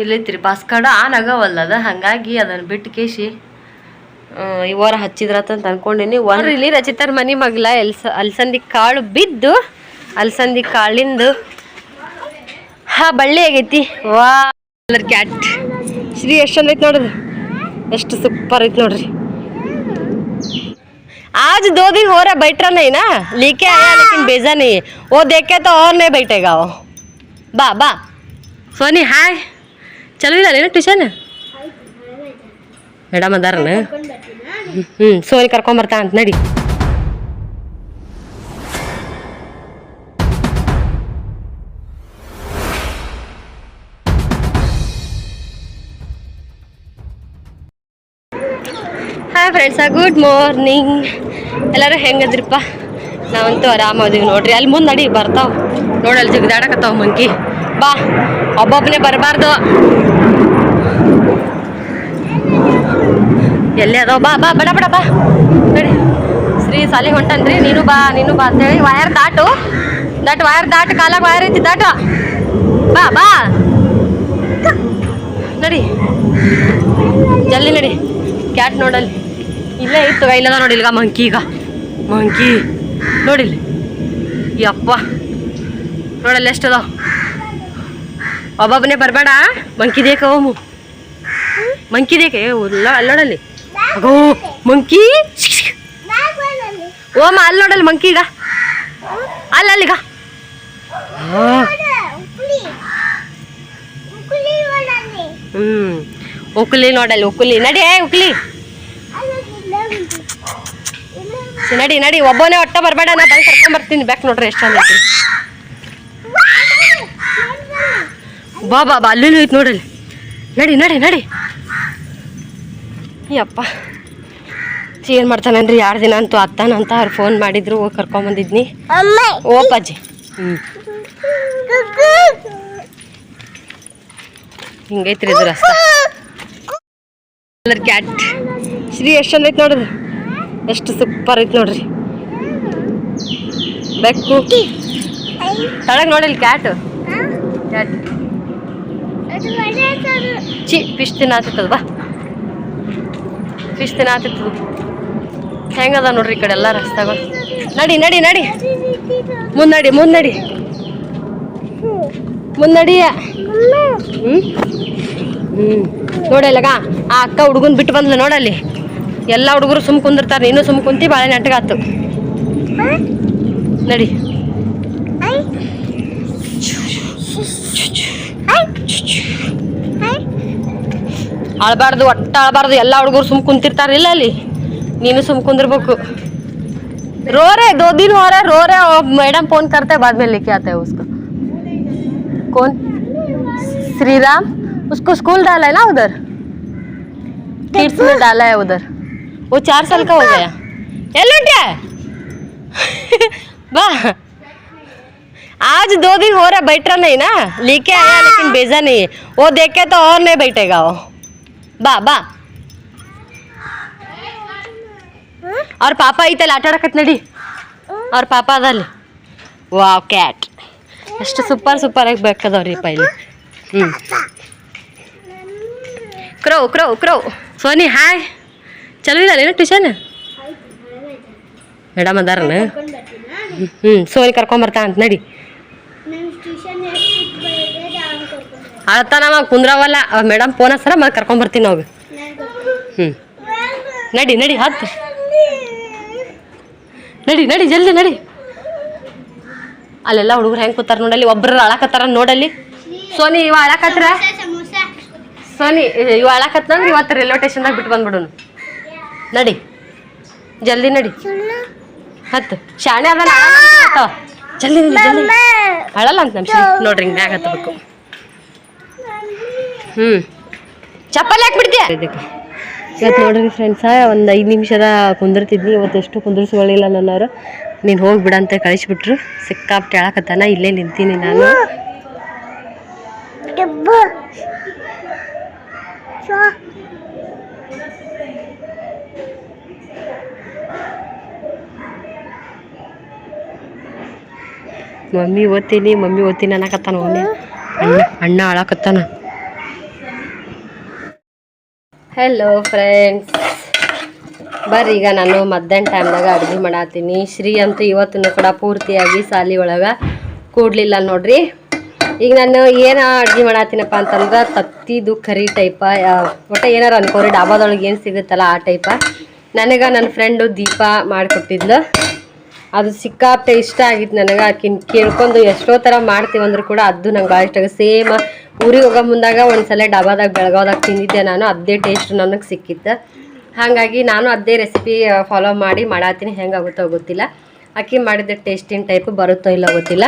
ಇಲ್ಲೈತ್ರಿ bus card on ಆಗವಲ್ಲ ಅದ ಹಂಗಾಗಿ ಅದನ್ನ ಬಿಟ್ಟು ಕೇಸಿ ಈ ವಾರ ಹಚ್ಚಿದ್ರತಂತ ಅನ್ಕೊಂಡಿನಿ ಒಂದು ಇಲ್ಲಿ ರಚಿತಾರ್ ಮನಿ ಮಗ್ಲ ಎಲ್ಸ ಅಲ್ಸಂದಿ ಕಾಳು ಬಿದ್ದು ಅಲ್ಸಂದಿ ಕಾಳಿಂದು ಹಾ ಬಳ್ಳಿ ಆಗೈತಿ ವಾ ಕ್ಯಾಟ್ ಶ್ರೀ ಎಷ್ಟು ಚಂದ ಐತಿ ನೋಡ್ರಿ ಎಷ್ಟು ಸೂಪರ್ ಐತಿ ನೋಡ್ರಿ आज दो दिन हो रहा बैठ रहा नहीं ना लेके आया लेकिन भेजा नहीं है वो देखे तो और नहीं बैठेगा वो बा बा सोनी हाय चलो ಇಲ್ಲ ಟ್ಯೂಷನ್ ಮೇಡಮ್ ಅದಾರನ? ಹ್ಞೂ ಸೋನಿ ಕರ್ಕೊಂಬರ್ತಾ ಅಂತ, ನಡಿ. ಹಾಯ್ ಫ್ರೆಂಡ್ಸ ಗುಡ್ ಮಾರ್ನಿಂಗ್ ಎಲ್ಲರೂ ಹೆಂಗದ್ರಿಪ್ಪ? ನಾವಂತೂ ಆರಾಮದೀವಿ ನೋಡ್ರಿ. ಅಲ್ಲಿ ಮುಂದೆ ನಡಿ, ಬರ್ತಾವ. ನೋಡಲ್ಲಿ ಜಿಗ್ದಾಡಕತ್ತಾವ ಮಂಕಿ ಬಾ ಒಬ್ಬೊಬ್ಬನೇ ಬರಬಾರ್ದು. ಎಲ್ಲಿ ಅದಾವ? ಬಾ ಬಾ, ಬಡ ಬಡ, ಬಾ. ನಡಿ ಶ್ರೀ ಸಾಲಿ ಹೊಂಟನ್ರಿ, ನೀನು ಬಾ ನೀನು ಬಾ ಅಂತೇಳಿ ವಯರ್ ದಾಟು. ದಾಟ ವಯರ್ ದಾಟ್, ಕಾಲಾಗ ವಯರ್ ಐತಿ, ದಾಟ ಬಾ. ಬಾ ನಡಿ. ಜಲ್ದಿ ನಡಿ. ಕ್ಯಾಟ್ ನೋಡಲ್ಲಿ. ಇಲ್ಲೇ ಇತ್ತು ಇಲ್ಲದ ನೋಡಿ ಮಂಕಿ ಈಗ ಮಂಕಿ ನೋಡಿಲ್ಲಿ ಯಪ್ಪ. ನೋಡಲ್ಲಿ ಎಷ್ಟದ ಒಬ್ಬೊಬ್ಬನೇ ಬರಬೇಡ ಮಂಕಿ ದೇಕ ಓಮು ಮಂಕಿ ದೇಕೆ ಇಲ್ಲ ಅಗೋ, ಮಂಕಿ. ಓಮ ಅಲ್ಲಿ ನೋಡಲ್ಲ ಮಂಕಿ ಈಗ. ಅಲ್ಲ, ಅಲ್ಲಿಗ. ಹ್ಮ್. ಉಕ್ಲಿ ನೋಡಲ್ಲಿ, ಉಕ್ಲಿ. ನಡಿ ಉಕ್ಲಿ. ನಡಿ ನಡಿ. ಒಬ್ಬನೇ ಒಟ್ಟ ಬರಬೇಡ, ನಾ ಬಂದು ಕರ್ಕೊಂಡ್ ಬರ್ತೀನಿ. ಬ್ಯಾಕ್ ನೋಡ್ರಿ ಎಷ್ಟು ಚಂದ ಐತಿ. ಬಾ ಬಾ ಬಾ. ಅಲ್ಲೂ ಐತಿ ನೋಡಲ್ಲಿ ನಡಿ ನಡಿ ನಡಿ. ಯಪ್ಪ. ಏನು ಮಾಡ್ತಾನಂದ್ರಿ ಎರಡು ದಿನ ಅಂತೂ ಅತ್ತಾನಂತ ಅವ್ರು ಫೋನ್ ಮಾಡಿದ್ರು ಹೋಗಿ ಕರ್ಕೊಂಬಂದಿದ್ನಿ ಓ ಅಪ್ಪಾಜಿ ಹ್ಞೂ ಹಿಂಗೈತ್ರಿ ಇದು ರಸ್ತೆ ಕ್ಯಾಟ್ ಶ್ರೀ ಎಷ್ಟು ಚಂದ ಐತ್ ನೋಡ್ರಿ ಎಷ್ಟು ಸೂಪರ್ ಐತ್ ನೋಡ್ರಿ. ಬೆಕ್ಕು. ತಳಗ್ ನೋಡಿಲ್ ಕ್ಯಾಟ್ ಕ್ಯಾಟ್ ಚಿ ಫಿಶ್ ತಿನ್ನಾತಿತ್ತದ ಬಾ. ಫಿಶ್ ಆತಿತ್ತು ಹೆಂಗದ ನೋಡ್ರಿ ಈ ಕಡೆ ಎಲ್ಲ ರಸ್ತೆಗಳು. ನಡಿ ನಡಿ ನಡಿ. ಮುನ್ನಡಿ ಮುನ್ನಡಿ. ಮುನ್ನಡಿಯ ಹ್ಮ್? ಹ್ಮ್. ನೋಡಲ್ಲಗ ಆ ಅಕ್ಕ ಹುಡುಗನ್ ಬಿಟ್ಟು ಬಂದ್ಲ ನೋಡಲ್ಲಿ ಎಲ್ಲ ಹುಡುಗರು ಸುಮ್ ಕುಂದಿರ್ತಾರ, ನೀನು ಸುಮ್ ಕುಂತಿ ಬಾಳೆ ನೆಟ್ಟಗಾತು ನಡಿ. ಅಳ್ಬಾರ್ದು ಒಟ್ಟ ಅಳ್ಬಾರ್ದು ಎಲ್ಲ ಹುಡುಗರು ಸುಮ್ ಕುಂತಿರ್ತಾರ ಇಲ್ಲ ಅಲ್ಲಿ ನೀನು ಸುಮ್ ಕುಂದಿರ್ಬೇಕು रो रहे दो दिन हो रहे रो रहे और मैडम फोन करते हैं बाद में लेके आते हैं उसको कौन श्री राम उसको स्कूल डाला है ना उधर किड्स में डाला है उधर वो चार साल का हो गया एलुंटिया वाह आज दो दिन हो रहा बैठ रहा नहीं ना लेके आया लेकिन भेजा नहीं है वो देखे तो और नहीं बैठेगा वो बा ಬಾ. ಅವ್ರ ಪಾಪ ಐತಲ್ಲ, ಆಟ ಆಡಕತ್ ನಡಿ. ಅವ್ರ ಪಾಪ ಅದಲ್ಲಿ. ವಾವ್ ಕ್ಯಾಟ್ ಎಷ್ಟು ಸೂಪರ್ ಸೂಪರ್ ಆಗಿ ಬೇಕದವ್ರಿ ಇಲ್ಲಿ. ಹ್ಞೂ crow crow crow. Soni, hi. ಚಲೋ ಇಲ್ಲ ಟ್ಯೂಷನ್ ಮೇಡಮ್ ಅದಾರನ? ಹ್ಞೂ ಸೋನಿ ಕರ್ಕೊಂಬರ್ತಾ ಅಂತ ನಡಿ. ಅಳ್ತಾನವ ಕುಂದ್ರವಲ್ಲ ಮೇಡಮ್ ಫೋನ್ ಹಸ್ರ ಮತ್ತೆ ಕರ್ಕೊಂಬರ್ತೀನಿ ನಾವು. ಹ್ಞೂ ನಡಿ ನಡಿ ಹತ್ತು ನಡಿ ನಡಿ, ಜಲ್ದಿ ನಡಿ. ಅಲ್ಲೆಲ್ಲ ಹುಡುಗರು ಹೆಂಗೆ ಕೂತಾರ ನೋಡಲ್ಲಿ ಒಬ್ಬರು ಅಳಕತ್ತಾರ ನೋಡಲ್ಲಿ. ಸೋನಿ, ಇವ ಅಳಕತ್ರ? ಸೋನಿ, ಇವ ಅಳಕತ್ತಂದ್ರೆ ಇವತ್ತು ರೈಲ್ವೆ ಸ್ಟೇಷನ್ದಾಗ ಬಿಟ್ಟು ಬಂದ್ಬಿಡೋನು. ನಡಿ. ಜಲ್ದಿ ನಡಿ. ಹತ್ತು ಶಾಣೆ ಅದ ಜಲ್ದಿ ಜಲ್ದಿ. ಅಳಲ್ಲ ಅಂತ ನಮ್ಮ ನೋಡ್ರಿ ಹಿಂಗೆ ಹತ್ತಬೇಕು ಹ್ಞೂ ಚಪ್ಪಲ್ ಯಾಕೆ ಬಿಡ್ತೀಯ? ಇದಕ್ಕೆ. ಇವತ್ತು ನೋಡ್ರಿ ಫ್ರೆಂಡ್ಸ ಒಂದು ಐದು ನಿಮಿಷದ ಕುಂದಿರ್ತಿದ್ನಿ. ಇವತ್ತು ಎಷ್ಟು ಕುಂದಿರ್ಸ್ಕೊಳ್ಳಿಲ್ಲ ನನ್ನವರು ನೀನು ಹೋಗ್ಬಿಡ ಅಂತ ಕಳಿಸ್ಬಿಟ್ರು. ಸಿಕ್ಕಾಪ್ಟೆ ಹೇಳಕತ್ತಾನ ಇಲ್ಲೇ ನಿಂತೀನಿ ನಾನು. ಮಮ್ಮಿ ಓದ್ತೀನಿ ಮಮ್ಮಿ ಓದ್ತೀನಿ ಅನ್ನಕತ್ತಾನ ಮಮ್ಮಿ. ಅಣ್ಣ ಅಣ್ಣ ಅಳಕತ್ತಾನ ಹೆಲೋ ಫ್ರೆಂಡ್ಸ್ ಬರ್ರಿ, ಈಗ ನಾನು ಮಧ್ಯಾಹ್ನ ಟೈಮ್ದಾಗ ಅಡುಗೆ ಮಾಡತ್ತೀನಿ ಶ್ರೀ ಅಂತೂ ಇವತ್ತೂ ಕೂಡ ಪೂರ್ತಿಯಾಗಿ ಸಾಲಿ ಒಳಗೆ ಕೂಡಲಿಲ್ಲ ನೋಡ್ರಿ. ಈಗ ನಾನು ಏನು ಅಡುಗೆ ಮಾಡತ್ತೀನಪ್ಪ ಅಂತಂದ್ರೆ ತತ್ತಿದು ಕರಿ ಟೈಪ ಒಟ್ಟು ಏನಾರು ಅನ್ಕೋರಿ, ಡಾಬಾದೊಳಗೆ ಏನು ಸಿಗುತ್ತಲ್ಲ ಆ ಟೈಪ ನನಗೆ ನನ್ನ ಫ್ರೆಂಡು ದೀಪ ಮಾಡಿಕೊಟ್ಟಿದ್ಲು. ಅದು ಸಿಕ್ಕಾಪ್ಟೆ ಇಷ್ಟ ಆಗಿತ್ತು ನನಗೆ. ಆಕಿನ ಕೇಳ್ಕೊಂಡು ಎಷ್ಟೋ ಥರ ಮಾಡ್ತೀವಿ ಅಂದ್ರೂ ಕೂಡ ಅದು ನಂಗೆ ಭಾಳ ಇಷ್ಟ ಸೇಮ್ ಊರಿಗೆ ಹೋಗೋ ಮುಂದಾಗ ಒಂದ್ಸಲ ಡಾಬಾದಾಗ ಬೆಳಗಾವ್ದಾಗ ತಿಂದಿದ್ದೆ ನಾನು. ಅದೇ ಟೇಸ್ಟ್ ನನಗೆ ಸಿಕ್ಕಿತ್ತು. ಹಾಗಾಗಿ ನಾನು ಅದೇ ರೆಸಿಪಿ ಫಾಲೋ ಮಾಡಿ ಮಾಡತ್ತೀನಿ ಹೆಂಗಾಗುತ್ತೋ ಗೊತ್ತಿಲ್ಲ. ಅಕ್ಕಿ ಮಾಡಿದ ಟೇಸ್ಟಿನ ಟೈಪ್ ಬರುತ್ತೋ ಇಲ್ಲ ಗೊತ್ತಿಲ್ಲ.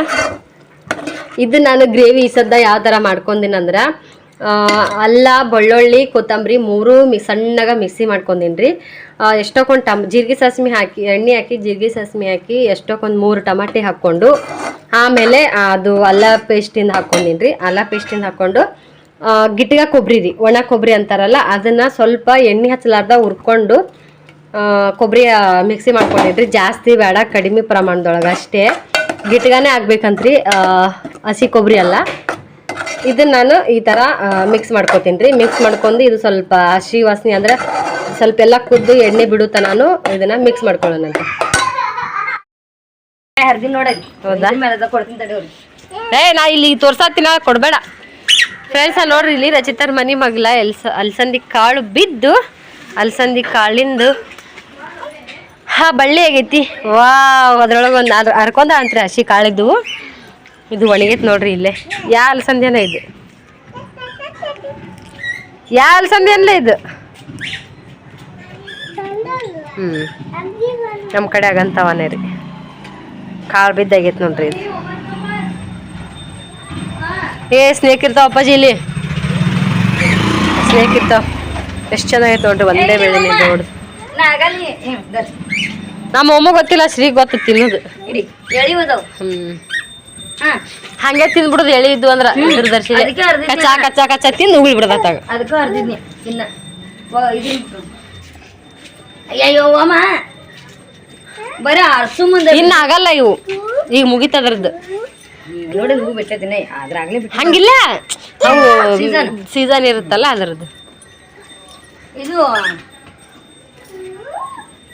ಇದು ನಾನು ಗ್ರೇವಿ ಸದ್ದ ಯಾವ ಥರ ಮಾಡ್ಕೊಂಡಿನಂದ್ರೆ ಅಲ್ಲ, ಬೆಳ್ಳುಳ್ಳಿ, ಕೊತ್ತಂಬರಿ ಮೂರು ಮಿ, ಸಣ್ಣಗೆ ಮಿಕ್ಸಿ ಮಾಡ್ಕೊಂಡಿನಿ ರೀ ಎಷ್ಟೊಂದು ಟಮ್, ಜೀರಿಗೆ ಸಾಸ್ಮಿ ಹಾಕಿ, ಎಣ್ಣೆ ಹಾಕಿ, ಜೀರಿಗೆ ಸಾಸ್ಮಿ ಹಾಕಿ, ಎಷ್ಟೊಕ್ಕೊಂದು ಮೂರು ಟಮಾಟೆ ಹಾಕ್ಕೊಂಡು, ಆಮೇಲೆ ಅದು ಅಲ್ಲ ಪೇಸ್ಟಿಂದ ಹಾಕ್ಕೊಂಡಿನಿ ರೀ ಅಲ್ಲ ಪೇಸ್ಟಿಂದ ಹಾಕ್ಕೊಂಡು ಗಿಟ್ಗ ಕೊಬ್ಬರಿ ರೀ, ಒಣ ಕೊಬ್ಬರಿ ಅಂತಾರಲ್ಲ, ಅದನ್ನು ಸ್ವಲ್ಪ ಎಣ್ಣೆ ಹಚ್ಚಲಾರ್ದ ಹುರ್ಕೊಂಡು ಕೊಬ್ಬರಿ ಮಿಕ್ಸಿ ಮಾಡ್ಕೊಂಡಿದ್ರಿ ಜಾಸ್ತಿ ಬೇಡ ಕಡಿಮೆ ಪ್ರಮಾಣದೊಳಗೆ ಅಷ್ಟೇ ಗಿಟ್ಗಾನೇ ಆಗ್ಬೇಕಂತ್ರಿ ಹಸಿ ಕೊಬ್ಬರಿ ಅಲ್ಲ. ಇದನ್ನ ನಾನು ಈ ಥರ ಮಿಕ್ಸ್ ಮಾಡ್ಕೊತೀನಿ ರೀ. ಮಿಕ್ಸ್ ಮಾಡ್ಕೊಂಡು ಇದು ಸ್ವಲ್ಪ ಹಸಿ ವಾಸನೆ ಅಂದರೆ ಸ್ವಲ್ಪ ಎಲ್ಲ ಕುದ್ದು ಎಣ್ಣೆ ಬಿಡುತ್ತಾ ನಾನು ಇದನ್ನ ಮಿಕ್ಸ್ ತಡಿವ್ರಿ ಏ ನಾ ಇಲ್ಲಿ ತೋರ್ಸತ್ತಿನ ಕೊಡಬೇಡ. ಫ್ರೆಂಡ್ಸ್ ನೋಡ್ರಿ ಇಲ್ಲಿ ರಚಿತಾರ್ ಮನಿ ಮಗ್ಲ ಎಲ್ಸ ಅಲ್ಸಂದಿ ಕಾಳು ಬಿದ್ದು ಅಲ್ಸಂದಿ ಕಾಳಿಂದು ಹಾ ಬಳ್ಳಿ ಆಗೈತಿ. ವಾ ಅದ್ರೊಳಗೆ ಒಂದು ಅದ್ರ ಹರ್ಕೊಂಡ ಅಂತ್ರಿ ಹಸಿ ಕಾಳಿದ್ದು. ಇದು ಒಣಗೈತೆ ನೋಡ್ರಿ ಇಲ್ಲೇ. ಯಾ ಅಲ್ಸಂದೇನ ಇದು. ಯಾ ಅಲ್ಸಂದೇನಲ್ಲ ಇದು? ಹ್ಮ್. ನಮ್ಮ ಕಡೆ ಆಗಂತವನೇ ರೀ. ಕಾಳು ಬಿದ್ದಾಗೈತ್ ನೋಡ್ರಿ ಇದು. ಏ ಸ್ನೇಕ್ ಇರ್ತಾವ ಅಪ್ಪಾಜಿ ಇಲ್ಲಿ? ಸ್ನೇಕ್ ಇರ್ತಾವ. ಎಷ್ಟು ಚೆನ್ನಾಗೈತೆ ನೋಡ್ರಿ ಒಂದೇ ಬೆಳೆ ನೋಡ್ರಿ ನಮ್ಮ ಅಮ್ಮ ಗೊತ್ತಿಲ್ಲ ಶ್ರೀ ಗೊತ್ತ ತಿನ್ನೋದು. ಇಡಿ ಎಳಿವದವು ಹ್ಮ್. ಹಾ ಹಂಗೆ ತಿಂದ್ಬಿಡುದು ಎಳಿ ಇದ್ದು ಅಂದ್ರ ದೂರದರ್ಶಿ ಅದಕ್ಕೆ ಅರ್ಧ ಕಚ್ಚಾ ಕಚ್ಚಾ ಕಚ್ಚಾ ತಿಂದು ಉಗುಳಿ ಬಿಡದಾತಾಗ ಅದಕ್ಕೂ ಅಮ್ಮ ಬರೀ ಅರ್ಸು ಮುಂದೆ ಇನ್ನ ಆಗಲ್ಲ ಇವು. ಈಗ ಮುಗಿತದ್ರದ್ದು ನೋಡಿ ಹೂ ಅದ್ರಾಗ್ಲೇ ಬಿಟ್ಟು ಹಂಗಿಲ್ಲ. ಅವು ಸೀಸನ್ ಸೀಸನ್ ಇರುತ್ತಲ್ಲ ಅದ್ರದ್ದು. ಇದು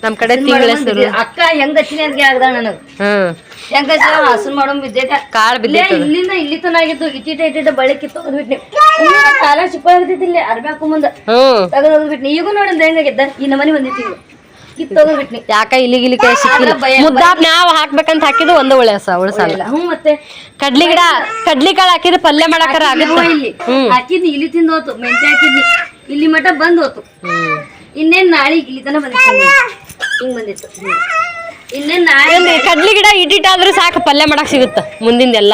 ನಮ್ ಕಡೆ ತಿಂಗಳ ಹೆಸರು. ಅಕ್ಕ ಹೆಂಗ್ ಹಚ್ಚಿನಿ ಅಂತ ಕೇಳ್ದ ನನಗ್. ಹ್ಮ್ ಹೆಂಗ್ ಹಸುನ್ ಮಾಡೋ ಬಿದ್ದೈತೆ. ಕಾಳು ಇಲ್ಲೇ ಬಿದ್ದೈತದ ಇಲ್ಲಿಂದ ಇಲ್ಲಿ ತನ ಆಗಿತ್ತು ಇಟ್ಟಿಟ ಇಟ್ಟಿಟ ಕಿತ್ತು ಬಿಟ್ನಿ ಕಾಲ ಚಿಪ್ಪ ಆಗ್ತೈತಿ ಇಲ್ಲಿ ಅರ್ಬಿ ಹಾಕು ಮುಂದ ಹ್ಮ್ ತೆಗೆದೋಗ್ಬಿಟ್ನಿ ಈಗ ನೋಡಿಂದ ಹೆಂಗಾಗಿದ್ದ ಈ ನಮನಿ ಬಂದಿತ್ತು ಯಾಕ ಇಲ್ಲಿ ಗಿಲಿ ಕೈ ಸಿಕ್ಕಿಲ್ಲ. ಮುದ್ದಾಪ್ ನಾವ್ ಹಾಕ್ಬೇಕಂತ ಹಾಕಿದ್ದು ಒಂದು ಉಳಿಸ ಉಳಸಲ್ಲ ಇಲ್ಲ ಹ್ಞೂ ಮತ್ತೆ. ಕಡ್ಲಿ ಗಿಡ ಕಡ್ಲಿ ಕಾಳು ಹಾಕಿದ್ರೆ ಪಲ್ಯ ಮಾಡಾಕರ ಹಾಕಿದ್ನಿ ಆಗುತ್ತೆ? ಇಲ್ಲಿ. ಹಾಕಿದ್ನಿ ಇಲ್ಲಿ ತಿಂದು ಹೋತು ಮೆಂತೆ ಹಾಕಿದ್ನಿ. ಇಲ್ಲಿ ಮಠ ಬಂದ್ ಹೋತು. ಇನ್ನೇನ್ ನಾಳೆ ಇಲ್ಲಿ ತನ ಬಂದಿತ್ತು ಹಿಂಗ್ ಬಂದಿತ್ತು. ಹ್ಮ್. ಇನ್ನೇನ್ ನಾಳೆ ಏನ್ರಿ, ಕಡ್ಲಿ ಗಿಡ ಇಟ್ಟಿಟ್ಟಾದ್ರೆ ಸಾಕು ಪಲ್ಯ ಮಾಡಕ್ ಸಿಗುತ್ತ? ಮುಂದಿಂದೆಲ್ಲ.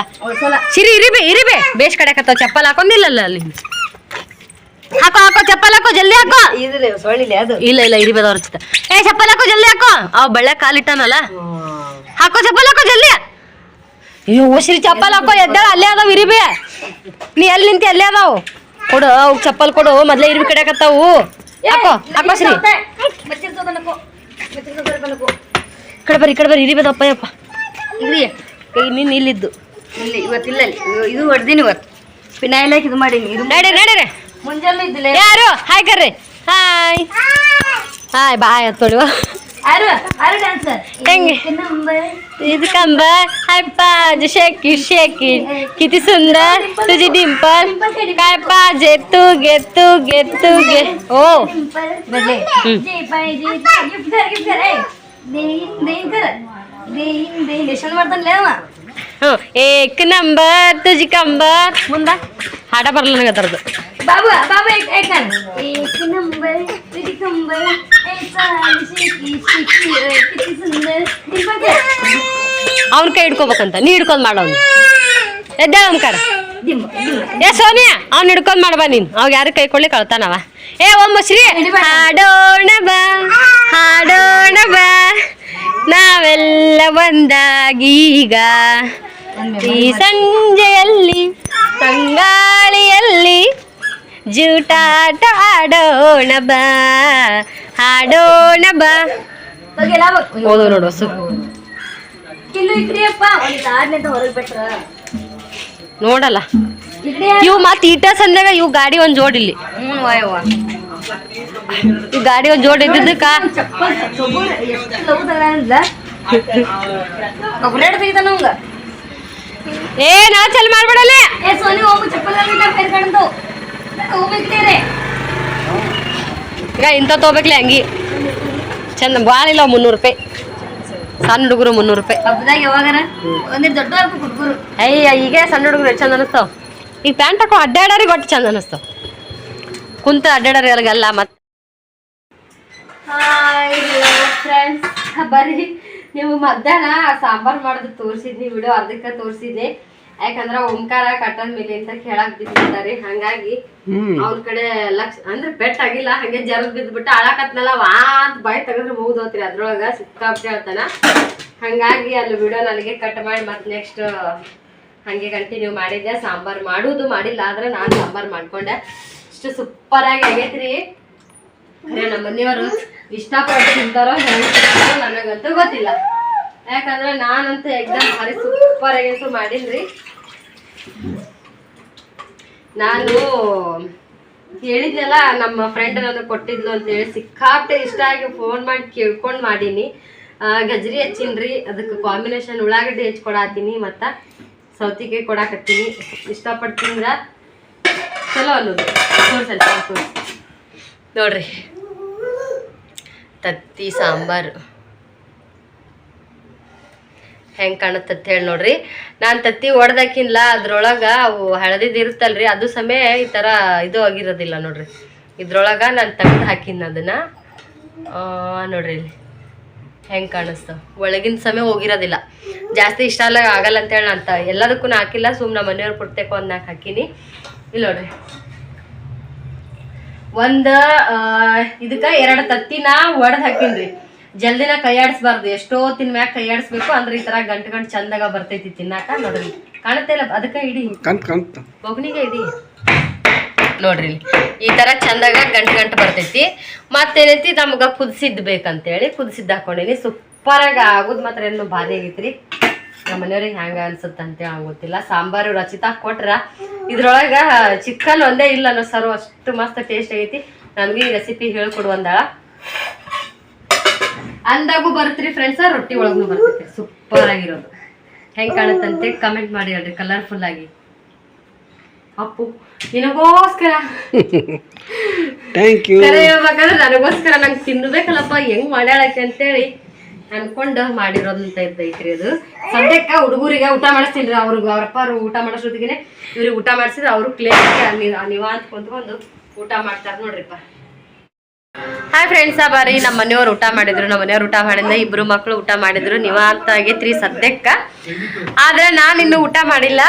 ಸಿರಿ ಇರಿಬೇ ಇರಿಬೇ. ಬೇಸ್ ಕಡೆ ಹಾಕತ್ತ ಚಪ್ಪಲ್ ಹಾಕೊಂಡಿಲ್ಲಲ್ಲ ಅಲ್ಲಿ? ಹಾಕೋ ಹಾಕೋ ಚಪ್ಪಲ್ ಹಾಕೋ ಜಲ್ದಿ ಹಾಕೋ. ಇಲ್ಲ ಇಲ್ಲ ಇರಿಬೇದವ್ರ ಏ ಚಪ್ಪಲ್ ಹಾಕೋ ಜಲ್ದಿ ಹಾಕೋ. ಅವ್ ಬಳ್ಳೆ ಕಾಲಿಟ್ಟನಲ್ಲ ಹಾಕೋ ಚಪ್ಪಲ್ ಹಾಕೋ ಜಲ್ದಿ. ಅಯ್ಯೋ ಸಿರಿ ಚಪ್ಪಲ್ ಹಾಕೋ ಎದ್ದಾಳ ಅಲ್ಲೇ ಅದಾವ ಇರಿಬೇ. ನೀ ಎಲ್ಲಿ ನಿಂತಿ ಅಲ್ಲೇ ಅದಾವ? ಕೊಡು ಅವ್ ಚಪ್ಪಲ್ ಕೊಡು ಮೊದ್ಲೇ ಇರಿಬಿ ಕಡೆಕತ್ತಾವು ಹಾಕೋ ಹಾಕೋ ಸಿರಿ. ಕಡೆ ಬರ್ರಿ ಕಡೆ ಬರ್ರಿ ಇರಿಬೇದಪ್ಪ ಯಪ್ಪ ಇರಿ ಕೈ ನಿನ್ನ ಇಲ್ಲಿದ್ದು. ಇಲ್ಲಿ ಇವತ್ತಿಲ್ಲ ಇಲ್ಲಿ. ಇದು ಹೊಡ್ದಿನಿ ಇವತ್ತು. ಫಿನಾಯ್ಲ್ ಹಾಕಿ ಇದು ಮಾಡೀನಿ. ಇದು ನಡೆ ನಡೀರಿ ಮುಂಜಾನೆ ಇದ್ದಿಲ್ಲ. ಯಾರು? ಹಾಯ್ ಕರ್ರಿ. ಹಾಯ್. ಹಾಯ್ ಬಾಯ್ ತೊಳುವ. किती सुंदर. तुझी डिंपल काय पाहिजे तू घे तू घे तू घे. हो. देईन देईन देईन देईन. ಹ್ಞೂ ಏಕ್ ನಂಬರ್ ತುಜಿ ಕಂಬರ್. ಮುಂದ? ಹಾಡ ಬರಲ್ಲ ನನಗೆ ಅದರದ್ದು. ಬಾಬು ಬಾಬು ಏಕ್ ನಂಬರ್ ಕಂಬರ್ ಅವ್ನ ಕೈ ಹಿಡ್ಕೋಬೇಕಂತ. ನೀ ಹಿಡ್ಕೊಂಡು ಮಾಡೋನು ಎದ್ದೇ ನಮ್ಕಾರ ಏ ಸೋನಿಯಾ ಅವ್ನ ಹಿಡ್ಕೊಂಡು ಮಾಡಬ ನೀನು. ಅವಾಗ ಯಾರು ಕೈ ಕೊಳ್ಳಿ ಕಳ್ತಾನವ. ಏ ಓ ಶ್ರೀ ಹಾಡೋಣ ಬಾ ಹಾಡೋಣ ಬಾ. ನಾವೆಲ್ಲ ಒಂದಾಗೀಗ ಈ ಸಂಜೆಯಲ್ಲಿ ತಂಗಾಳಿಯಲ್ಲಿ ಜೂಟಾಟ ಆಡೋಣ ಬಾ ಹಾಡೋಣ ಬಾ. ಓದು ನೋಡು ನೋಡಲ್ಲ. ಇವು ಮತ್ತೆ ಈಟ ಸಂದಾಗ ಇವು ಗಾಡಿ ಒಂದ್ ಜೋಡಿಲ್ಲಿ ಇವು ಗಾಡಿ ಒಂದ್ ಜೋಡಿ ಇದ್ದಿದ್ದಕ್ಕ. ಚಪ್ಪಲ್ ಏ ನಾ ಚಲ್ ಮಾಡ್ಬಿಡಲಿ ಏ ಸೋನಿ ಹೋಗು ಚಪ್ಪಲ್ ಆಗಿಲ್ಲ ಬೇರೆ ಕಣಂದು ಹೋಗ್ಬೇಕ್ರಿ ಈಗ ಇಂಥ ತೊಗೋಬೇಕ್ಲಿ ಅಂಗಿ ಚಂದ ಭಾಳ ಇಲ್ಲ ಮುನ್ನೂರು ರೂಪಾಯಿ ಸಣ್ಣ ಹುಡುಗರು ಮುನ್ನೂರು ರೂಪಾಯಿ ಹಬ್ಬದಾಗ ಯಾವಾಗಾರ ಒಂದೇ ದೊಡ್ಡ ಹುಡುಗರು ಅಯ್ಯ ಈಗ ಸಣ್ಣ ಹುಡುಗರು ಚಂದ ಅನಿಸ್ತಾವ ಈಗ ಪ್ಯಾಂಟ್ ಹಾಕೋ ಅಡ್ಡಾಡೋರಿಗೆ ಒಟ್ಟು ಚಂದ ಅನಿಸ್ತಾವ ಕುಂತ ಅಡ್ಡಾಡೋರಿ ಅಲ್ಗಲ್ಲ ಮತ್ತೆ ಹಾಯ್ ಫ್ರೆಂಡ್ಸ್ ಬರ್ರಿ ನೀವು ಮಧ್ಯಾಹ್ನ ಸಾಂಬಾರ್ ಮಾಡೋದು ತೋರಿಸಿದ್ನಿ ವಿಡಿಯೋ ಅರ್ಧಕ್ಕೆ ತೋರಿಸಿದ್ನಿ ಯಾಕಂದ್ರ ಓಂಕಾರ ಕಟ್ಟನ್ ಮೇಲೆ ಅಂತ ಕೇಳಕ್ ಬಿದ್ದಿದ್ದಾರೆ. ಹಂಗಾಗಿ ಅವ್ರ ಕಡೆ ಲಕ್ಷ ಅಂದ್ರೆ ಪೆಟ್ ಆಗಿಲ್ಲ ಹಂಗೆ ಜರ ಬಿದ್ಬಿಟ್ಟು ಅಳಕತ್ನಲ್ಲ ವಾ ಅಂತ ಬಾಯಿ ತೆಗೆದ್ರೆ ಮುಗ್ದೋತ್ರಿ ಅದ್ರೊಳಗ ಸಿಕ್ಕಾಬಿಟ್ಟು ಹೇಳ್ತಾನ. ಹಂಗಾಗಿ ಅಲ್ಲಿ ವಿಡಿಯೋ ನನಗೆ ಕಟ್ ಮಾಡಿ ಮತ್ತೆ ನೆಕ್ಸ್ಟ್ ಹಂಗೆ ಕಂಟಿನ್ಯೂ ಮಾಡಿದ್ದೆ. ಸಾಂಬಾರ್ ಮಾಡುದು ಮಾಡಿಲ್ಲ ಆದ್ರೆ ನಾನು ಸಾಂಬಾರ್ ಮಾಡ್ಕೊಂಡೆ. ಇಷ್ಟು ಸೂಪರ್ ಆಗಿ ಆಗೈತ್ರಿ. ನಮ್ಮ ಮನೆಯವರು ಇಷ್ಟಪಟ್ಟು ತಿಂತಾರೋ ನನಗೆ ನನಗಂತೂ ಗೊತ್ತಿಲ್ಲ. ಯಾಕಂದ್ರೆ ನಾನಂತೂ ಎಕ್ಸಾಮ್ ಭಾರಿ ಸೂಪರ್ ಆಗಂತೂ ಮಾಡಿಲ್ರಿ. ನಾನು ಹೇಳಿದ್ನಲ್ಲ, ನಮ್ಮ ಫ್ರೆಂಡ್ ನಾನು ಕೊಟ್ಟಿದ್ಲು ಅಂತ ಹೇಳಿ ಸಿಕ್ಕಾಪಟ್ಟೆ ಇಷ್ಟ ಆಗಿ ಫೋನ್ ಮಾಡಿ ಕೇಳ್ಕೊಂಡು ಮಾಡೀನಿ. ಗಜರಿ ಹಚ್ಚಿನ್ರಿ, ಅದಕ್ಕೆ ಕಾಂಬಿನೇಷನ್ ಉಳ್ಳಾಗಡ್ಡಿ ಹೆಚ್ಚಿ ಕೊಡಾತೀನಿ ಮತ್ತು ಸೌತಿಕಾಯಿ ಕೊಡಾಕತ್ತೀನಿ. ಇಷ್ಟಪಟ್ಟು ತಿಂದ್ರೆ ಚಲೋ ಅನ್ನೋದು. ನೋಡ್ರಿ ತತ್ತಿ ಸಾಂಬಾರು. ಹೆಂಗೆ ಕಾಣುತ್ತೆ ಹೇಳಿ ನೋಡ್ರಿ. ನಾನು ತತ್ತಿ ಒಡ್ದಾಕಿನ್ಲ, ಅದ್ರೊಳಗೆ ಅವು ಹಳದಿದ್ದು ಇರುತ್ತಲ್ರಿ, ಅದು ಸಮಯ ಈ ಥರ ಇದು ಆಗಿರೋದಿಲ್ಲ ನೋಡ್ರಿ. ಇದ್ರೊಳಗೆ ನಾನು ತೆಗೆದು ಹಾಕಿನ ಅದನ್ನ. ನೋಡ್ರಿ ಇಲ್ಲಿ. ಹೆಂಗೆ ಕಾಣಿಸ್ತಾವ ಒಳಗಿನ ಸಮಯ ಹೋಗಿರೋದಿಲ್ಲ. ಜಾಸ್ತಿ ಇಷ್ಟ ಅಲ್ಲ ಆಗಲ್ಲ ಅಂತೇಳಿ ನಾನು ಎಲ್ಲದಕ್ಕೂ ಹಾಕಿಲ್ಲ ಸುಮ್ಮನೆ ಮನೆಯವ್ರು ಕೊಡ್ತೇಕೋ ನಾಲ್ಕು ಹಾಕಿನಿ. ಇಲ್ಲಿ ನೋಡ್ರಿ. ಒಂದ ಇದಕ್ಕ ಎರಡು ತತ್ತಿನ ಒಡೆದ್ ಹಾಕಿನ್ರಿ ಜಲ್ದಿನ ಕೈಯಾಡಿಸ್ಬಾರ್ದು. ಎಷ್ಟೋ ತಿನ್ ಮ್ಯಾಗ ಕೈಯಾಡಿಸ್ಬೇಕು. ಅಂದ್ರೆ ಈ ತರ ಗಂಟು ಗಂಟು ಚಂದಾಗ ಬರ್ತೈತಿ ತಿನ್ನಾಕ ನೋಡ್ರಿ. ಕಾಣುತ್ತೆ ಇಲ್ಲ ಅದಕ್ಕ ಇಡಿ. ಬೊಗಣಿಗೆ ಇಡಿ. ನೋಡ್ರಿ ಈ ತರ ಚಂದಾಗ ಗಂಟು ಗಂಟು ಬರ್ತೈತಿ. ಮತ್ತೇನೈತಿ? ನಮ್ಗ ಕುದಿಸಿದ್ ಬೇಕಂತೇಳಿ ಕುದಿಸಿದ್ ಹಾಕೊಂಡಿನಿ. ಸೂಪರ್ ಆಗಿ ಆಗುದ್ ಮಾತ್ರ ಏನು ಭಾರಿ ಆಗೈತ್ರಿ. ನಮ್ಮ ಮನೆಯವ್ರಿಗೆ ಹ್ಯಾಂಗ ಅನ್ಸುತ್ತಂತೆ ಹಂಗ ಗೊತ್ತಿಲ್ಲ. ಸಾಂಬಾರು ರಚಿತಾ ಕೊಟ್ರ ಇದ್ರೊಳಗ ಚಿಕನ್ ಒಂದೇ ಇಲ್ಲ ಅನ್ನೋ ಸರ್ ಅಷ್ಟು ಮಸ್ತ್ ಟೇಸ್ಟ್ ಆಗೈತಿ. ನಮ್ಗೆ ಈ ರೆಸಿಪಿ ಹೇಳ್ಕೊಡು ಅಂದಾಳ. ಅಂದಾಗೂ ಬರ್ತೀರಿ ಫ್ರೆಂಡ್ಸ್ ರೊಟ್ಟಿ ಒಳಗೂ ಬರ್ತೈತಿ ಸೂಪರ್ ಆಗಿರೋದು. ಹೆಂಗ್ ಕಾಣುತ್ತಂತೆ? ಕಮೆಂಟ್ ಮಾಡಿ ಹೇಳ್ರಿ ಕಲರ್ಫುಲ್ ಆಗಿ. ಅಪ್ಪು ನಿನಗೋಸ್ಕರ. ಥ್ಯಾಂಕ್ ಯು ಕರೆ ಹೇಳ್ಬೇಕಂದ್ರೆ ನನಗೋಸ್ಕರ ನಂಗೆ ತಿನ್ನಬೇಕಲ್ಲಪ್ಪ ಹೆಂಗ್ ಮಾಡ್ಯಾಳಕ್ಕೆ ಅಂತೇಳಿ. ಅನ್ಕೊಂಡು ಮಾಡಿರೋದಂತ ಇದ್ದೈತ್ರಿ ಅದು. ಸದ್ಯಕ್ಕ ಹುಡುಗರಿಗೆ ಊಟ ಮಾಡಿಸ್ತೀನಿ ಅವ್ರಿಗೆ. ಅವ್ರಪ್ಪ ಅವ್ರು ಊಟ ಮಾಡಿಸೋದಿಗೆ ಇವ್ರಿಗೆ ಊಟ ಮಾಡಿಸಿದ್ರೆ ಅವರು ನೀವು ನಿವಾಂತ ಕುಂತ್ಕೊಂಡು ಊಟ ಮಾಡ್ತಾರೆ ನೋಡ್ರಿಪ್ಪ. ಹಾಯ್ ಫ್ರೆಂಡ್ಸ ಬಾರಿ ನಮ್ಮ ಮನೆಯವ್ರು ಊಟ ಮಾಡಿದ್ರು. ನಮ್ಮ ಮನೆಯವ್ರು ಊಟ ಮಾಡಿದ್ರೆ ಇಬ್ರು ಮಕ್ಕಳು ಊಟ ಮಾಡಿದ್ರು. ನಿವಾಂತ ಆಗೈತ್ರಿ ಸದ್ಯಕ್ಕ. ಆದ್ರೆ ನಾನು ಇನ್ನು ಊಟ ಮಾಡಿಲ್ಲ.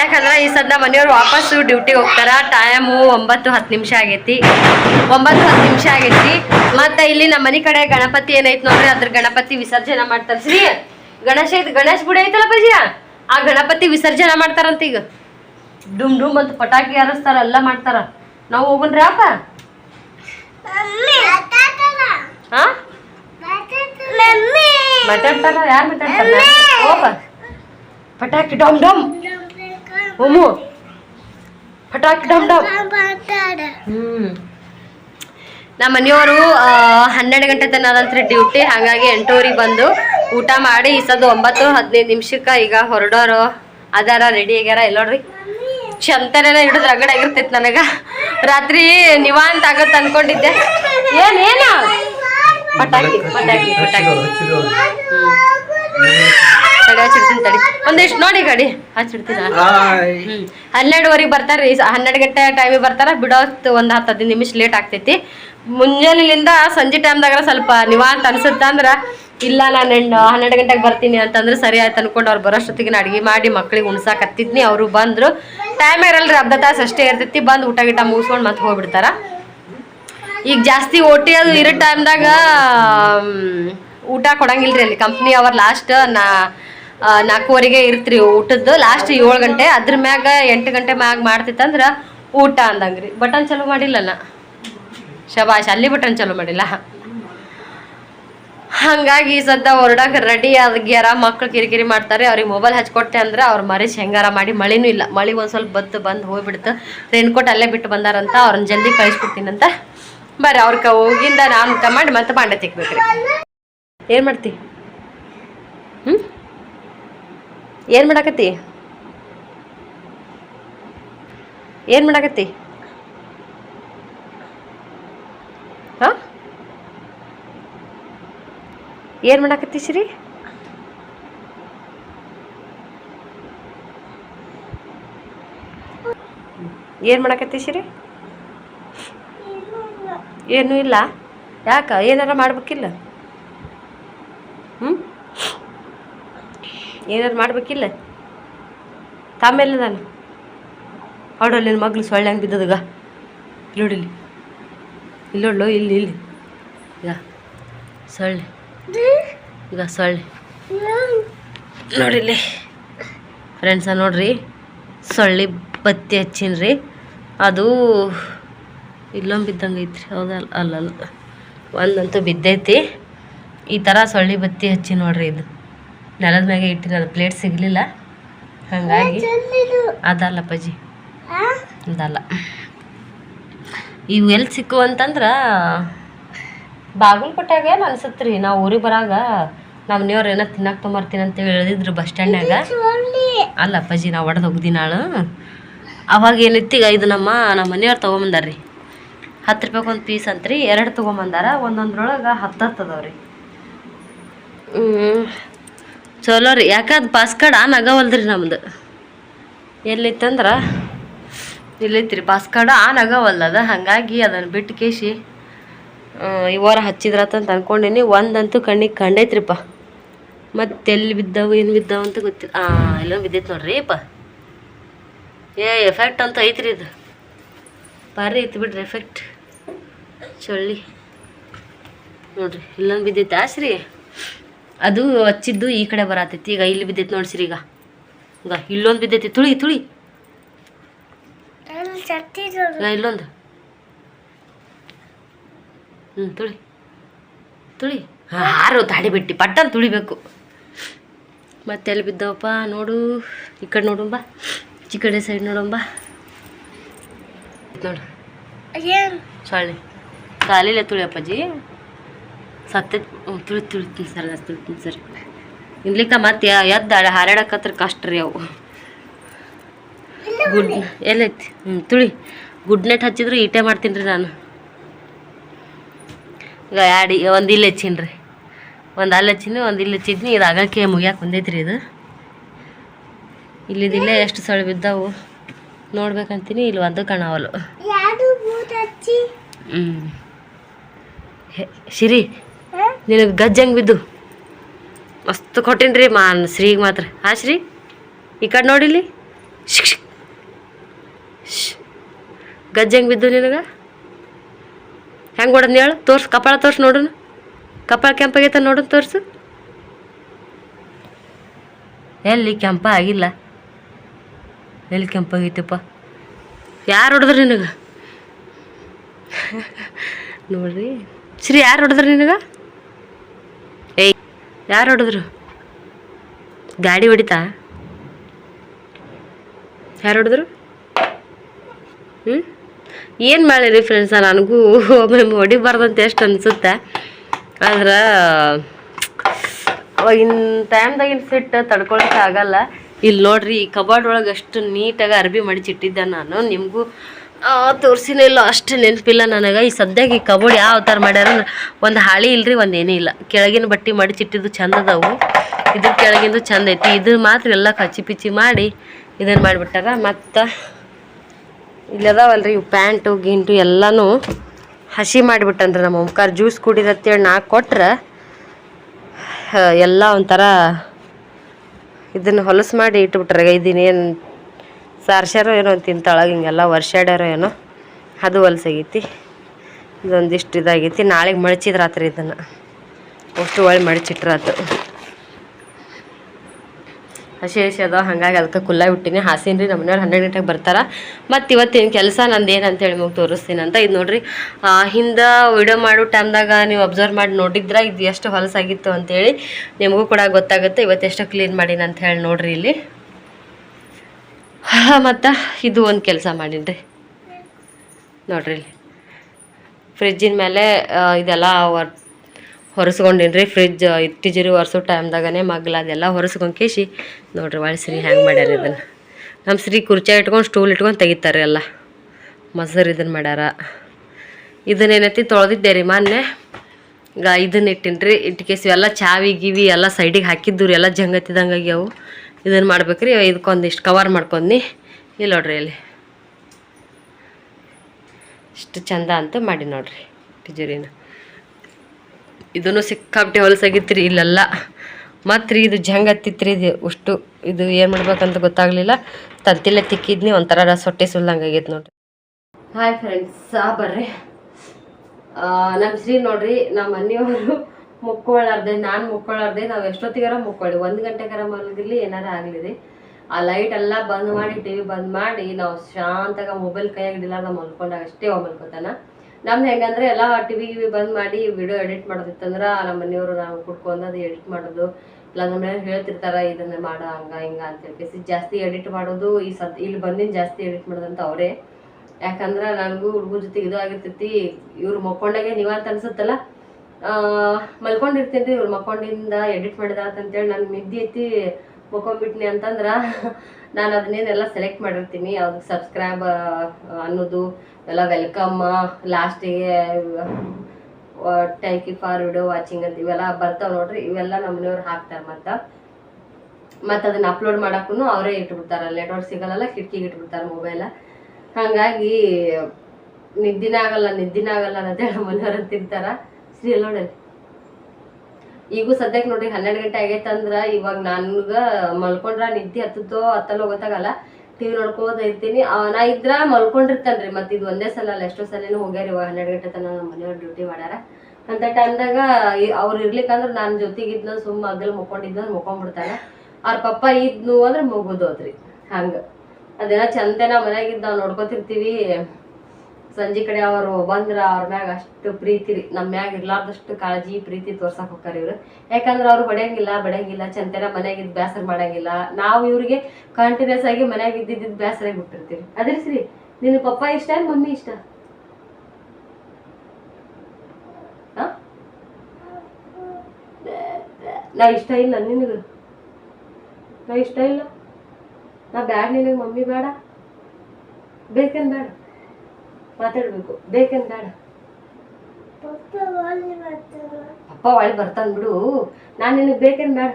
ಯಾಕಂದ್ರೆ ಈ ಸದ್ಯ ಮನೆಯವ್ರು ವಾಪಸ್ಸು ಡ್ಯೂಟಿಗೆ ಹೋಗ್ತಾರ. ಟೈಮು ಒಂಬತ್ತು ಹತ್ತು ನಿಮಿಷ ಆಗೈತಿ. ಒಂಬತ್ತು ಹತ್ತು ನಿಮಿಷ ಆಗೈತಿ. ಮತ್ತೆ ಇಲ್ಲಿ ನಮ್ಮ ಮನೆ ಕಡೆ ಗಣಪತಿ ಏನೈತಿ ನೋಡ್ರಿ? ಅದ್ರ ಗಣಪತಿ ವಿಸರ್ಜನೆ ಮಾಡ್ತಾರ. ಶ್ರೀ ಗಣೇಶ ಐತಿ ಗಣೇಶ ಗುಡಿ ಐತಲ್ಲ ಪಜಿಯ ಆ ಗಣಪತಿ ವಿಸರ್ಜನೆ ಮಾಡ್ತಾರಂತ ಈಗ. ಡುಮ್ ಡುಮ್ ಅಂತ ಪಟಾಕಿ ಹಾರಿಸ್ತಾರ, ಎಲ್ಲ ಮಾಡ್ತಾರ. ನಾವು ಹೋಗುಣ್ರಿ ಅಪ್ಪ. ಮಾತಾಡ್ತಾರ? ಯಾರು ಮಾತಾಡ್ತಾರ? ಹೋಗ. ಪಟಾಕಿ ಡಮ್ ಡಮ್. ಪಟಾಕಿ ಡಮ್ ಡಮ್. ಹ್ಮ್. ನಮ್ಮ ಮನೆಯವರು ಹನ್ನೆರಡು ಗಂಟೆ ತನ ಅದಂತ್ರಿ ಡ್ಯೂಟಿ. ಹಾಗಾಗಿ ಎಂಟೂವರೆಗೆ ಬಂದು ಊಟ ಮಾಡಿ ಈ ಸದ್ದು ಒಂಬತ್ತು ಹದಿನೈದು ನಿಮಿಷಕ್ಕೆ ಈಗ ಹೊರಡೋರು ಅದಾರ ರೆಡಿ ಆಗ್ಯಾರ. ಎಲ್ಲೋಡ್ರಿ. ಚಂತನೆಲ್ಲ ಹಿಡಿದು ರಗಡ ಆಗಿರ್ತೈತಿ ನನಗ. ರಾತ್ರಿ ನಿವಾಂತ ಆಗತ್ತೆ ಅನ್ಕೊಂಡಿದ್ದೆ. ಏನ್ ಏನು? ಪಟಾಕಿ ಪಟಾಕಿ ಪಟಾಕಿ. ತಡಿ ಹಚ್ಚಿಡ್ತೀನಿ ತಡಿ. ಒಂದಿಷ್ಟು ನೋಡಿ ಗಾಡಿ ಹಚ್ಚಿಡ್ತೀನಿ? ಹನ್ನೆರಡುವರೆಗೆ ಬರ್ತಾರೆ. ರೀ ಹನ್ನೆರಡು ಗಂಟೆ ಟೈಮಿಗೆ ಬರ್ತಾರ. ಬಿಡೋತ್ ಒಂದು ಹತ್ತು ಹದಿನೈದು ನಿಮಿಷ ಲೇಟ್ ಆಗ್ತೈತಿ. ಮುಂಜಾನೆಲಿಂದ ಸಂಜೆ ಟೈಮ್ದಾಗ ಸ್ವಲ್ಪ ನಿವಾಂತ ಅನ್ಸುತ್ತೆ ಅಂದ್ರ ಇಲ್ಲ, ನಾನು ಹೆಣ್ಣು, ಹನ್ನೆರಡು ಗಂಟೆಗೆ ಬರ್ತೀನಿ ಅಂತಂದ್ರೆ ಸರಿ ಆಯ್ತು ಅನ್ಕೊಂಡು ಅವ್ರು ಬರೋಷ್ಟೊತ್ತಿಗೆ ನಾ ಅಡ್ಗೆ ಮಾಡಿ ಮಕ್ಳಿಗೆ ಉಣ್ಸಾಕ್ ಹತ್ತಿದ್ನಿ ಅವರು ಬಂದರು. ಟೈಮ್ ಇರಲ್ರಿ, ಅರ್ಧ ತಾಸು ಅಷ್ಟೇ ಇರ್ತೈತಿ. ಬಂದು ಊಟ ಗಿಟ ಮುಗಿಸ್ಕೊಂಡು ಮತ್ತೆ ಹೋಗ್ಬಿಡ್ತಾರ. ಈಗ ಜಾಸ್ತಿ ಓಟಿ ಅದು ಇರೋ ಟೈಮ್ದಾಗ ಊಟ ಕೊಡಂಗಿಲ್ರಿ ಅಲ್ಲಿ. ಕಂಪ್ನಿ ಅವರ್ ಲಾಸ್ಟ್ ನಾ ನಾಲ್ಕೂವರೆಗೆ ಇರ್ತ್ರಿ ಊಟದ್ದು. ಲಾಸ್ಟ್ ಏಳು ಗಂಟೆ. ಅದ್ರ ಮ್ಯಾಗ ಎಂಟು ಗಂಟೆ ಮ್ಯಾಗ ಮಾಡ್ತಿತ್ತಂದ್ರೆ ಊಟ ಅಂದಂಗ್ರಿ. ಬಟನ್ ಚಲೋ ಮಾಡಿಲ್ಲ ನಾ ಶಬಾಷ್, ಅಲ್ಲಿ ಬಟನ್ ಚಲೋ ಮಾಡಿಲ್ಲ? ಹಂಗಾಗಿ ಸದ್ದ ಹೊರಡಕ್ ರೆಡಿ ಆಗ್ಯಾರ ಮಕ್ಳು ಕಿರಿಕಿರಿ ಮಾಡ್ತಾರೆ. ಅವ್ರಿಗೆ ಮೊಬೈಲ್ ಹಚ್ಕೊಟ್ಟೆ ಅಂದ್ರೆ ಅವ್ರ ಮರಿ ಹೆಂಗಾರ ಮಾಡಿ, ಮಳಿನೂ ಇಲ್ಲ. ಮಳಿ ಒಂದ್ ಸ್ವಲ್ಪ ಬತ್ತು ಬಂದು ಹೋಗ್ಬಿಡ್ತು. ರೇನ್ಕೋಟ್ ಅಲ್ಲೇ ಬಿಟ್ಟು ಬಂದಾರಂತ ಅವ್ರನ್ನ ಜಲ್ದಿ ಕಳಿಸ್ಬಿಡ್ತೀನಂತ ಬರ್ರಿ, ಅವ್ರ ಹೋಗಿಂದ ನಾನು ಊಟ ಮಾಡಿ ಮತ್ತೆ ಬಾಂಡೆ ತಿಕ್ಬೇಕ್ರಿ. ಏನ್ ಮಾಡ್ತಿ? ಹ್ಮ್? ಏನ್ ಮಾಡಾಕತ್ತಿ? ಏನ್ ಮಾಡಾಕತ್ತಿ? ಹಾ? ಏನ್ ಮಾಡಾಕತ್ತೀಸ್ರಿ? ಏನು ಏನ್ ಮಾಡಾಕತ್ತಿ ಶ್ರೀ ಏನೂ ಇಲ್ಲ. ಯಾಕ? ಏನಾರ ಮಾಡ್ಬೇಕಿಲ್ಲ? ಹ್ಞೂ ಏನಾರು ಮಾಡ್ಬೇಕಿಲ್ಲ? ತಾಮೇಲೆ ನಾನು. ಹೊಡೋಲ್ಲ ಮಗ್ಳು ಸೊಳ್ಳೆ ಹಂಗೆ ಬಿದ್ದದಗ. ಇಲ್ಲೋಡಿಲ್ಲಿ ಇಲ್ಲೋಡ್ಲು ಇಲ್ಲಿ. ಇಲ್ಲಿ ಈಗ ಸೊಳ್ಳೆ. ಈಗ ಸೊಳ್ಳೆ. ನೋಡಿಲ್ಲಿ. ಫ್ರೆಂಡ್ಸ ನೋಡ್ರಿ ಸೊಳ್ಳೆ ಬತ್ತಿ ಹಚ್ಚಿನ್ರಿ. ಅದು ಇಲ್ಲೊಂದು ಬಿದ್ದಂಗೆ ಐತ್ರಿ ಹೌದಲ್ಲ ಅಲ್ಲಲ್ಲ ಒಂದಂತೂ ಬಿದ್ದೈತಿ. ಈ ಥರ ಸೊಳ್ಳೆ ಬತ್ತಿ ಹಚ್ಚಿ ನೋಡ್ರಿ ಇದು. ನೆಲದ ಮ್ಯಾಗೆ ಇಟ್ಟಿನ ಅದು ಪ್ಲೇಟ್ ಸಿಗಲಿಲ್ಲ. ಹಾಗಾಗಿ ಅದಲ್ಲ ಪಜಿ ಅದಲ್ಲ ಇವು ಎಲ್ಲಿ ಸಿಕ್ಕು ಅಂತಂದ್ರೆ ಬಾಗಲಕೋಟೆಗೆ ಏನು ರೀ ನಾವು ಊರಿಗೆ ಬರಾಗ ನಮ್ಮ ಮನೆಯವ್ರು ಏನೋ ತಿನ್ನಕ್ಕೆ ತೊಂಬರ್ತೀನಿ ಅಂತ ಹೇಳಿದ್ರು ಬಸ್ ಸ್ಟ್ಯಾಂಡ್ನಾಗ ಅಲ್ಲ ಅಪ್ಪಾಜಿ ನಾವು ಹೊಡೆದು ಹೋಗ್ದಿ ನಾಳು. ಅವಾಗ ಏನಿತ್ತೀಗ ಇದು ನಮ್ಮ ನಮ್ಮ ಮನೆಯವ್ರು ತೊಗೊಂಬಂದಾರ್ರಿ. ಹತ್ತು ರೂಪಾಯಿಗೆ ಒಂದು ಪೀಸ್ ಅಂತ್ರಿ ಎರಡು ತೊಗೊಂಬಂದಾರ ಒಂದೊಂದ್ರೊಳಗೆ ಹತ್ತು ಹತ್ತದವ್ರಿ ರೀ ಚಲೋ ರೀ ಯಾಕಂದ್ರೆ ಪಾಸ್ ಕಾರ್ಡ್ ಆನ್ ಆಗವಲ್ದ್ರಿ ನಮ್ದು. ಎಲ್ಲಿತ್ತಂದ್ರೆ? ಇಲ್ಲೈತ್ರಿ ಪಾಸ್ ಕಾರ್ಡ್ ಆನ್ ಆಗವಲ್ಲದ ಹಾಗಾಗಿ ಅದನ್ನು ಬಿಟ್ಟು ಕೇಸಿ ಈ ವಾರ ಹಚ್ಚಿದ್ರತಂತ ಅನ್ಕೊಂಡೀನಿ. ಒಂದಂತೂ ಕಣ್ಣಿಗೆ ಕಂಡೈತ್ರಿಪ್ಪ. ಮತ್ತೆ ಎಲ್ಲಿ ಬಿದ್ದಾವು ಏನು ಬಿದ್ದಾವು ಅಂತ ಗೊತ್ತಿಲ್ಲ ಹಾಂ ಎಲ್ಲ ಬಿದ್ದೈತೆ ನೋಡ್ರಿ ಅಪ್ಪ. ಏ ಎಫೆಕ್ಟ್ ಅಂತ ಐತ್ರಿ ಇದು. ಭಾರಿ ಐತಿ ಬಿಡ್ರಿ ಎಫೆಕ್ಟ್ ಚೊಳ್ಳಿ. ನೋಡ್ರಿ ಇಲ್ಲೊಂದು ಬಿದ್ದೈತೆ. ಆಸ್ರಿ ಅದು ಹಚ್ಚಿದ್ದು ಈ ಕಡೆ ಬರತೈತಿ. ಈಗ ಇಲ್ಲಿ ಬಿದ್ದೈತೆ ನೋಡ್ಸಿರಿ ಈಗ. ಈಗ ಇಲ್ಲೊಂದು ಬಿದ್ದೈತಿ. ತುಳಿ ತುಳಿ. ಇಲ್ಲೊಂದು. ಹ್ಞೂ ತುಳಿ. ತುಳಿ. ಹಾಂ. ಹಾರು ತಾಡಿ ಬಿಟ್ಟು ಪಟ್ಟನ್ ತುಳಿಬೇಕು. ಮತ್ತೆ ಎಲ್ಲಿ ಬಿದ್ದವಪ್ಪ ನೋಡು. ಈ ಕಡೆ ನೋಡುಂಬ ಈ ಕಡೆ ಸೈಡ್ ನೋಡುಂಬ ನೋಡು. ಸೊಳ್ಳೆ ಕಾಲಿಲ್ಲ ತುಳಿಯಪ್ಪಾಜಿ ಸತ್ತೆ ಹ್ಞೂ ತುಳಿ ತುಳಿತೀನಿ ಸರ್ ತುಳಿತೀನಿ ಸರ್. ಇನ್ಲಿಕ್ಕ ಮತ್ತೆ ಎದ್ದು ಹಾರಾಡಕತ್ರ ಕಷ್ಟ ರೀ ಅವು. ಗುಡ್ ಎಲ್ಲೈತಿ? ಹ್ಞೂ ತುಳಿ. ಗುಡ್ ನೈಟ್ ಹಚ್ಚಿದ್ರು ಈಟೆ ಮಾಡ್ತೀನಿ ರೀ ನಾನು. ಈಗ ಆಡಿ ಒಂದು ಇಲ್ಲಿ ಹಚ್ಚೀನಿ ರೀ. ಒಂದು ಅಲ್ಲಿ ಹಚ್ಚೀನಿ ಒಂದು ಇಲ್ಲಿ ಹಚ್ಚಿದ್ನಿ. ಇದು ಆಗಕ್ಕೆ ಮುಗಿಯಾಕೆ ಬಂದೈತಿ ರೀ ಇದು. ಇಲ್ಲಿದಿಲ್ಲ ಎಷ್ಟು ಸೊಳ್ಳೆ ಬಿದ್ದಾವು. ನೋಡ್ಬೇಕಂತೀನಿ ಇಲ್ಲಿ ಒಂದು ಕಾಣವಲ್ಲು ಹ್ಞೂ ಶಿರಿ ನಿನಗೆ ಗಜ್ಜ ಹೆಂಗೆ ಬಿದ್ದು? ಮಸ್ತ್ ಕೊಟ್ಟಿನಿ ರೀ ಮಾ ಶ್ರೀಗೆ ಮಾತ್ರ. ಹಾ ಶ್ರೀ ಈ ಕಡೆ. ಗಜ್ಜ ಹೆಂಗೆ ಬಿದ್ದು ನಿನಗೆ? ಹೆಂಗೆ ಹೊಡೆದ್ನಿ ಹೇಳು? ತೋರ್ಸು, ಕಪಾಳ ತೋರ್ಸು ನೋಡೋಣ ಕಪಾಳ ಕೆಂಪಾಗೈತ ನೋಡೋಣ ತೋರ್ಸು. ಎಲ್ಲಿ ಕೆಂಪ ಆಗಿಲ್ಲ ಎಲ್ಲಿ ಕೆಂಪಾಗೈತಪ್ಪ? ಯಾರು ಹೊಡೆದ್ರಿ ನಿನಗೆ? ನೋಡ್ರಿ. ಶ್ರೀ ಯಾರು ಹೊಡೆದ್ರಿ ನಿನಗೆ? ಏಯ್, ಯಾರು ಹೊಡೆದ್ರು? ಗಾಡಿ ಹೊಡಿತಾ? ಯಾರು ಹೊಡೆದ್ರು? ಹ್ಞೂ ಏನು ಮಾಡಿರಿ ಫ್ರೆಂಡ್ಸ ನನಗೂ ಒಮ್ಮೆ ಹೊಡಿಬಾರ್ದಂತ ಎಷ್ಟು ಅನಿಸುತ್ತೆ. ಆದ್ರೆ ಅವಾಗಿನ ಟೈಮ್ದಾಗಿನ ಸಿಟ್ಟು ತಡ್ಕೊಳಕ್ಕೆ ಆಗಲ್ಲ. ಇಲ್ಲಿ ನೋಡ್ರಿ, ಈ ಕಬಾರ್ಡ್ ಒಳಗೆ ಅಷ್ಟು ನೀಟಾಗಿ ಅರ್ಬಿ ಮಡಿಚಿಟ್ಟಿದ್ದೆ ನಾನು. ನಿಮಗೂ ತೋರಿಸಿನೇ ಇಲ್ಲ, ಅಷ್ಟು ನೆನಪಿಲ್ಲ ನನಗೆ. ಈ ಸದ್ಯಾಗ ಈ ಕಬೋರ್ಡ್ ಯಾವ ಥರ ಮಾಡ್ಯಾರ ಒಂದು ಹಾಳಿ ಇಲ್ರಿ, ಒಂದು ಏನೂ ಇಲ್ಲ. ಕೆಳಗಿನ ಬಟ್ಟೆ ಮಡಿಚಿಟ್ಟಿದ್ದು ಚಂದ ಅದಾವು. ಇದ್ರ ಕೆಳಗಿಂದು ಚಂದ ಐತಿ. ಇದು ಮಾತ್ರ ಎಲ್ಲ ಕಚ್ಚಿ ಪಿಚ್ಚಿ ಮಾಡಿ ಇದನ್ನು ಮಾಡಿಬಿಟ್ಟಾರ. ಮತ್ತು ಇಲ್ಲಿ ಅದಾವಲ್ರಿ ಇವು ಪ್ಯಾಂಟು, ಗಿಂಟು ಎಲ್ಲನೂ ಹಸಿ ಮಾಡಿಬಿಟ್ಟನ್ರಿ ನಮ್ಮ ಓಂಕಾರ. ಜ್ಯೂಸ್ ಕುಡಿರತ್ತೇಳಿ ನಾ ಕೊಟ್ರೆ ಎಲ್ಲ ಒಂಥರ ಇದನ್ನು ಹೊಲಸು ಮಾಡಿ ಇಟ್ಬಿಟ್ರೆ. ಇದನ್ನೇನು ಸಾರ್ಸ್ಯಾರೋ ಏನೋ ತಿಂತಾಳಾಗ ಹಿಂಗೆಲ್ಲ ವರ್ಷಾಡ್ಯಾರೋ ಏನೋ, ಅದು ಹೊಲಸಾಗೈತಿ ಇದೊಂದಿಷ್ಟು ಇದಾಗೈತಿ. ನಾಳೆಗೆ ಮಡಚಿದ್ರಾತ್ರಿ ಇದನ್ನು. ಅಷ್ಟು ಒಳ್ಳೆ ಮಡಚಿಟ್ರಾತು ಹಸಿ ಹಸಿ ಅದ ಹಂಗಾಗಿ ಅದಕ್ಕೆ ಕುಲ್ಲ ಬಿಟ್ಟಿನಿ ಹಾಸಿನ ರೀ ನಮ್ಮ ಮನೆಯವ್ರು ಹನ್ನೆರಡು ಗಂಟೆಗೆ ಬರ್ತಾರೆ. ಮತ್ತು ಇವತ್ತೇನು ಕೆಲಸ ನಂದು ಏನು ಅಂತೇಳಿ ನಿಮಗೆ ತೋರಿಸ್ತೀನಿ ಅಂತ. ಇದು ನೋಡ್ರಿ ಹಿಂದೆ ವಿಡಿಯೋ ಮಾಡೋ ಟೈಮ್ದಾಗ ನೀವು ಅಬ್ಸರ್ವ್ ಮಾಡಿ ನೋಡಿದ್ರೆ ಇದು ಎಷ್ಟು ಹೊಲಸಾಗಿತ್ತು ಅಂತೇಳಿ ನಿಮಗೂ ಕೂಡ ಗೊತ್ತಾಗುತ್ತೆ. ಇವತ್ತು ಎಷ್ಟು ಕ್ಲೀನ್ ಮಾಡೀನಿ ಅಂತ ಹೇಳಿ ನೋಡ್ರಿ ಇಲ್ಲಿ. ಮತ್ತು ಇದು ಒಂದು ಕೆಲಸ ಮಾಡೀನಿ ನೋಡ್ರಿ ಇಲ್ಲಿ. ಫ್ರಿಜ್ಜಿನ ಮೇಲೆ ಇದೆಲ್ಲ ವರ್ ಹೊರಸ್ಕೊಂಡಿನಿ ರೀ ಫ್ರಿಜ್ ಇಟ್ಟಿಜಿರಿ ಒರೆಸೋ ಟೈಮ್ದಾಗನೇ ಮಗ್ಲ ಅದೆಲ್ಲ ಹೊರಸ್ಕೊಂಡು ಕೇಸಿ ನೋಡ್ರಿ ಒಳ್ಳೆ ಸರಿ ಹ್ಯಾಂಗೆ ಮಾಡ್ಯಾರ ಇದನ್ನು. ನಮ್ಮ ಶ್ರೀ ಕುರ್ಚಿ ಇಟ್ಕೊಂಡು ಸ್ಟೂಲ್ ಇಟ್ಕೊಂಡು ತೆಗಿತಾರೆ ಎಲ್ಲ. ಮೊಸರು ಇದನ್ನು ಮಾಡ್ಯಾರ. ಇದನ್ನೇನೈತಿ ತೊಳೆದಿದ್ದೆ ರೀ ಮೊನ್ನೆ. ಈಗ ಇದನ್ನ ಇಟ್ಟಿನಿ ರೀ ಇಟ್ಕೇಸಿ ಎಲ್ಲ ಚಾವಿ ಗಿವಿ ಎಲ್ಲ ಸೈಡಿಗೆ ಹಾಕಿದ್ದು ರೀ, ಎಲ್ಲ ಜಂಗತ್ತಿದಂಗೆ ಆಗ್ಯಾವು. ಇದನ್ನು ಮಾಡ್ಬೇಕ್ರಿ ಇದಕ್ಕೊಂದಿಷ್ಟು ಕವರ್ ಮಾಡ್ಕೊಂಡ್ನಿ. ಇಲ್ಲಿ ನೋಡ್ರಿ ಇಲ್ಲಿ. ಇಷ್ಟು ಚಂದ ಅಂತ ಮಾಡಿ ನೋಡ್ರಿ ತಿಜೋರಿನ ಇದನ್ನು ಸಿಕ್ಕಾಪಟ್ಟೆ ಹೊಲಸಾಗಿತ್ತು ರೀ ಇಲ್ಲೆಲ್ಲ. ಮತ್ತು ರೀ ಇದು ಜಂಗ್ ಹತ್ತಿತ್ತು ರೀ ಇದು, ಅಷ್ಟು ಇದು ಏನು ಮಾಡ್ಬೇಕಂತ ಗೊತ್ತಾಗಲಿಲ್ಲ. ತಂತಿಲೆ ತಿಕ್ಕಿದ್ನಿ, ಒಂಥರ ರಸ ಹೊಟ್ಟೆ ಸುಲ್ದಂಗೆ ಆಗೈತೆ ನೋಡ್ರಿ. ಹಾಯ್ ಫ್ರೆಂಡ್ಸ್ ಬರ್ರಿ. ನಮ್ಮ ಶ್ರೀ ನೋಡ್ರಿ ನಮ್ಮ ಮನೆಯವರು ಮುಕ್ಕೊಳ್ಳಾರ್ದೆ ನಾನು ಮುಕ್ಕೊಳ್ಳಾರ್ದೆ ನಾವು ಎಷ್ಟೊತ್ತಿಗಾರ ಮುಕ್ಕೊಳ್ಳಿ ಒಂದು ಗಂಟೆಗಾರ ಮಲಗಿರ್ಲಿ ಏನಾರ ಆಗಲಿ ಆ ಲೈಟ್ ಎಲ್ಲ ಬಂದ್ ಮಾಡಿ ಟಿವಿ ಬಂದ್ ಮಾಡಿ, ನಾವು ಶಾಂತಾಗ ಮೊಬೈಲ್ ಕೈಯಾಗ ಹಿಡಿಲಾರ್ದ ಮಲ್ಕೊಂಡಾಗ ಅಷ್ಟೇ ಮಲ್ಕೋತಾನ ನಮ್ದು ಹೆಂಗಂದ್ರೆ ಎಲ್ಲ ಟಿವಿ ಗಿವಿ ಬಂದ್ ಮಾಡಿ ವಿಡಿಯೋ ಎಡಿಟ್ ಮಾಡೋದಿತ್ತಂದ್ರ ನಮ್ಮ ಮನೆಯವರು ನಾವು ಕುಡ್ಕೊಂಡು ಅದು ಎಡಿಟ್ ಮಾಡೋದು. ಇಲ್ಲ ನಮ್ಮ ಮನೆಯವ್ರು ಹೇಳ್ತಿರ್ತಾರ, ಇದನ್ನ ಮಾಡು, ಹಂಗ, ಹಿಂಗ ಅಂತ ಹೇಳ್ಕೇಸಿ ಜಾಸ್ತಿ ಎಡಿಟ್ ಮಾಡೋದು ಈ ಸದ್, ಇಲ್ಲಿ ಬಂದಿನ ಜಾಸ್ತಿ ಎಡಿಟ್ ಮಾಡೋದಂತ ಅವರೇ. ಯಾಕಂದ್ರೆ ನನಗೂ ಹುಡುಗರ ಜೊತೆ ಇದು ಆಗಿರ್ತೈತಿ, ಇವ್ರು ಮಕ್ಕೊಂಡಾಗೆ ನೀವಂತ ಅನ್ಸುತ್ತಲ್ಲ ಮಲ್ಕೊಂಡಿರ್ತೀನಿ ಇವ್ರು ಮಕ್ಕೊಂಡಿಂದ ಎಡಿಟ್ ಮಾಡಿದಾರ ಅಂತೇಳಿ ನನ್ಗೆ ನಿದ್ದೆ ಐತಿ ಮಕ್ಕೊಂಡ್ಬಿಟ್ನಿ ಅಂತಂದ್ರ ನಾನು ಅದನ್ನೇನೆಲ್ಲ ಸೆಲೆಕ್ಟ್ ಮಾಡಿರ್ತೀನಿ. ಅವ್ರಿಗೆ ಸಬ್ಸ್ಕ್ರೈಬ್ ಅನ್ನೋದು ಎಲ್ಲ ವೆಲ್ಕಮ್ ಲಾಸ್ಟಿಗೆ ಟೈಕಿ ವಿಡಿಯೋ ವಾಚಿಂಗ್ ಅಂತ ಇವೆಲ್ಲ ಬರ್ತಾವ ನೋಡ್ರಿ. ಇವೆಲ್ಲ ನಮ್ಮ ಮನೆಯವ್ರು ಹಾಕ್ತಾರೆ ಮತ್ತು. ಮತ್ತು ಅದನ್ನ ಅಪ್ಲೋಡ್ ಮಾಡಕ್ಕೂ ಅವರೇ ಇಟ್ಬಿಡ್ತಾರೆ. ನೆಟ್ವರ್ಕ್ ಸಿಗಲ್ಲ ಕಿಟಕಿಗೆ ಇಟ್ಬಿಡ್ತಾರೆ ಮೊಬೈಲ ಹಾಗಾಗಿ, ನಿದ್ದಿನ ಆಗಲ್ಲ ನಿದ್ದಿನ ಆಗಲ್ಲ ಅಂತೇಳಿ ಮನೆಯವ್ರು ಅಂತಿರ್ತಾರೆ. ಶ್ರೀ ಎಲ್ಲ ನೋಡಿ ಈಗೂ ಸದ್ಯಕ್ಕೆ ನೋಡ್ರಿ ಹನ್ನೆರಡು ಗಂಟೆ ಆಗೈತಂದ್ರ ಇವಾಗ ನನ್ಗ ಮಲ್ಕೊಂಡ್ರ ನಿದ್ದೆ ಹತ್ತೋ ಹತ್ತಲ್ಲೋ ಗೊತ್ತಾಗಲ್ಲ ಟಿವಿ ನೋಡ್ಕೋತ ಇರ್ತೀನಿ. ನಾ ಇದ್ರ ಮಲ್ಕೊಂಡಿರ್ತಾನ್ರಿ ಮತ್ತೆ ಇದು ಒಂದೇ ಸಲ ಅಲ್ಲ, ಎಷ್ಟೋ ಸಲನೂ ಹೋಗ್ಯಾರ ಇವಾಗ ಹನ್ನೆರಡು ಗಂಟೆ ತನಕ ನಮ್ಮ ಮನೆಯವ್ರು ಡ್ಯೂಟಿ ಮಾಡ್ಯಾರ. ಅಂತ ಟೈಮ್ದಾಗ ಅವ್ರು ಇರ್ಲಿಕ್ಕಂದ್ರೆ ನನ್ನ ಜೊತೆಗಿದ್ನ ಸುಮ್ಮ ಅಗಲ್ ಮುಕ್ಕೊಂಡಿದ್ನ ಮುಕ್ಕೊಂಡ್ಬಿಡ್ತಾನೆ ಅವ್ರ ಪಪ್ಪ ಇದ್ನು ಅಂದ್ರೆ ಮುಗಿದೋದ್ರಿ ಹಂಗ. ಅದೇನ ಚಂದೇನ ಮನ್ಯಾಗಿದ್ದು ನಾವು ನೋಡ್ಕೊತಿರ್ತೀವಿ. ಸಂಜೆ ಕಡೆ ಅವರು ಬಂದ್ರ ಅವ್ರ ಮ್ಯಾಗ ಅಷ್ಟು ಪ್ರೀತಿ ರೀ ನಮ್ಮ ಮ್ಯಾಗ ಇರ್ಲಾರ್ದಷ್ಟು ಕಾಳಜಿ, ಪ್ರೀತಿ ತೋರ್ಸಕ್ ಹೋಗ್ತಾರೆ ಇವ್ರು. ಯಾಕಂದ್ರೆ ಅವ್ರು ಬಡಿಯಂಗಿಲ್ಲ ಬಡಿಯಂಗಿಲ್ಲ, ಚಂತೆನ ಮನ್ಯಾಗ ಇದ್ ಬ್ಯಾಸರ ಮಾಡಂಗಿಲ್ಲ. ನಾವು ಇವ್ರಿಗೆ ಕಂಟಿನ್ಯೂಸ್ ಆಗಿ ಮನ್ಯಾಗ ಇದ್ದಿದ್ದು ಬ್ಯಾಸರ ಬಿಟ್ಟಿರ್ತೀವಿ. ಅದ್ರಿ ಸರಿ ನಿನ್ನ ಪಪ್ಪ ಇಷ್ಟ ಮಮ್ಮಿ ಇಷ್ಟ? ನಾ ಇಷ್ಟ ಇಲ್ಲ ನಿನಗ? ನಾ ಇಷ್ಟ ಇಲ್ಲ? ನಾ ಬ್ಯಾಡ ನಿನಗೆ ಮಮ್ಮಿ ಬೇಡ ಬೇಕೇನು ಬೇಡ ಮಾತಾಡ್ಬೇಕು. ಬೇಕೇನ್ ಬೇಡ ಅಪ್ಪ ಒಳಗೆ ಬರ್ತಾನ ಬಿಡು. ನಾನು ನಿನಗೆ ಬೇಕೇನ್ ಬೇಡ.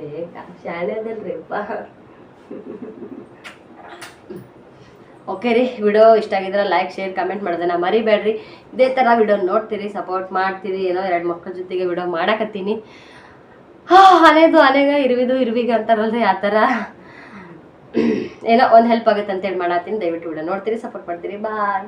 ಬೇಕ. ಶಾಲೆ ಅದಲ್ರಿ ಅಪ್ಪ. ಓಕೆ ರೀ ವಿಡಿಯೋ ಇಷ್ಟ ಆಗಿದ್ರೆ ಲೈಕ್ ಶೇರ್ ಕಮೆಂಟ್ ಮಾಡೋದನ್ನ ಮರಿಬೇಡ್ರಿ. ಇದೇ ಥರ ವಿಡಿಯೋ ನೋಡ್ತೀರಿ ಸಪೋರ್ಟ್ ಮಾಡ್ತೀರಿ. ಏನೋ ಎರಡು ಮಕ್ಕಳ ಜೊತೆಗೆ ವಿಡಿಯೋ ಮಾಡಕತ್ತೀನಿ. ಹಾ ಅನೇದು ಅನೇಗ ಇರುವಿದು ಇರುವಿಗ ಅಂತಾರಲ್ರಿ ಆ ಥರ ಏನೋ ಒಂದು ಹೆಲ್ಪ್ ಆಗುತ್ತೆ ಅಂತೇಳಿ ಮಾಡತ್ತೀನಿ. ದಯವಿಟ್ಟು ವಿಡಿಯೋ ನೋಡ್ತೀರಿ ಸಪೋರ್ಟ್ ಮಾಡ್ತೀರಿ. ಬಾಯ್